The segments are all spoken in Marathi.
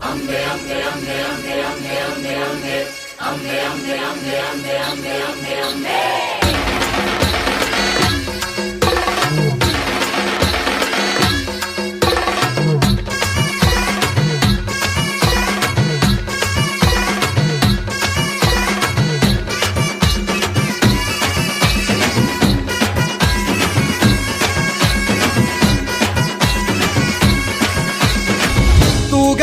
Amne, amne, amne, amne, amne.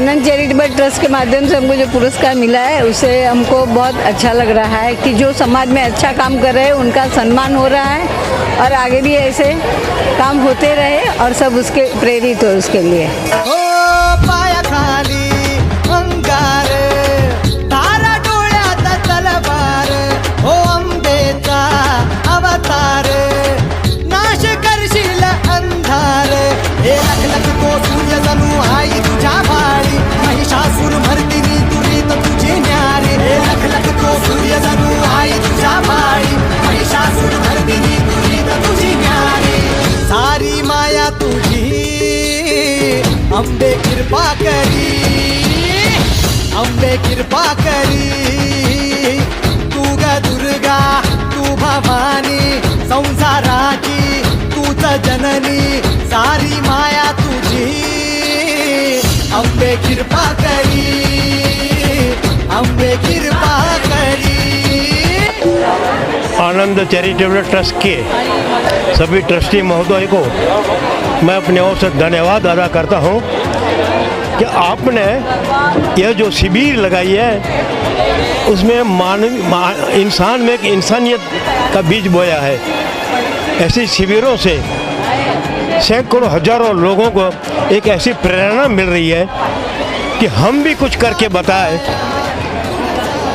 आनंद चैरिटेबल ट्रस्ट के माध्यम से हमको जो पुरस्कार मिला है उससे हमको बहुत अच्छा लग रहा है कि जो समाज में अच्छा काम कर रहे हैं, उनका सम्मान हो रहा है और आगे भी ऐसे काम होते रहे और सब उसके प्रेरित हो उसके लिए। अंबे कृपा करी अंबे कृपा करी। तू ग दुर्गा, तू भवानी संसाराची तूच जननी, सारी माया तुझी। अंबे कृपा करी अंबे कृपा करी। आनंद चैरिटेबल ट्रस्ट के सभी ट्रस्टी महोदय को मैं अपने ओर से धन्यवाद अदा करता हूँ कि आपने यह जो शिविर लगाई है उसमें मानव मा, इंसान में एक इंसानियत का बीज बोया है। ऐसी शिविरों से सैकड़ों हज़ारों लोगों को एक ऐसी प्रेरणा मिल रही है कि हम भी कुछ करके बताएँ।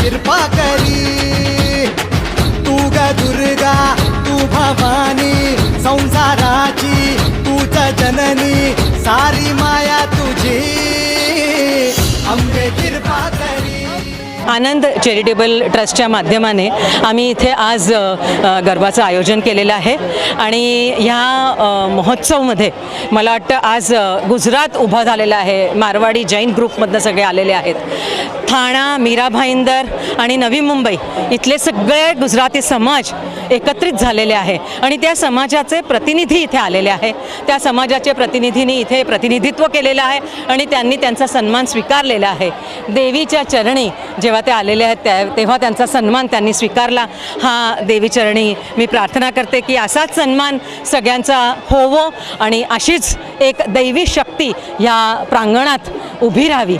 कृपा करी। तू ग दुर्गा तू भवानी संसाराची तूच जननी सारी माया तुझी। अंबे कृपा करी। आनंद चॅरिटेबल ट्रस्टच्या माध्यमाने आम्ही इथे आज गरबाचं आयोजन केलेलं आहे. आणि ह्या महोत्सवमध्ये मला वाटतं आज गुजरात उभा झालेला आहे. मारवाडी जैन ग्रुपमधनं सगळे आलेले आहेत. ठाणा मीरा भाईंदर आणि नवी मुंबई इथले सगळे गुजराती समाज एकत्रित झालेले आहे. आणि त्या समाजाचे प्रतिनिधी इथे आलेले आहे. त्या समाजाच्या प्रतिनिधींनी इथे प्रतिनिधित्व केलेलं आहे आणि त्यांनी त्यांचा सन्मान स्वीकारलेला आहे. देवीच्या चरणी जेव्हा ते आलेले आहेत त्या तेव्हा त्यांचा सन्मान त्यांनी स्वीकारला. हा देवीचरणी मी प्रार्थना करते की असाच सन्मान सगळ्यांचा होवो आणि अशीच एक दैवी शक्ती या प्रांगणात उभी राहावी.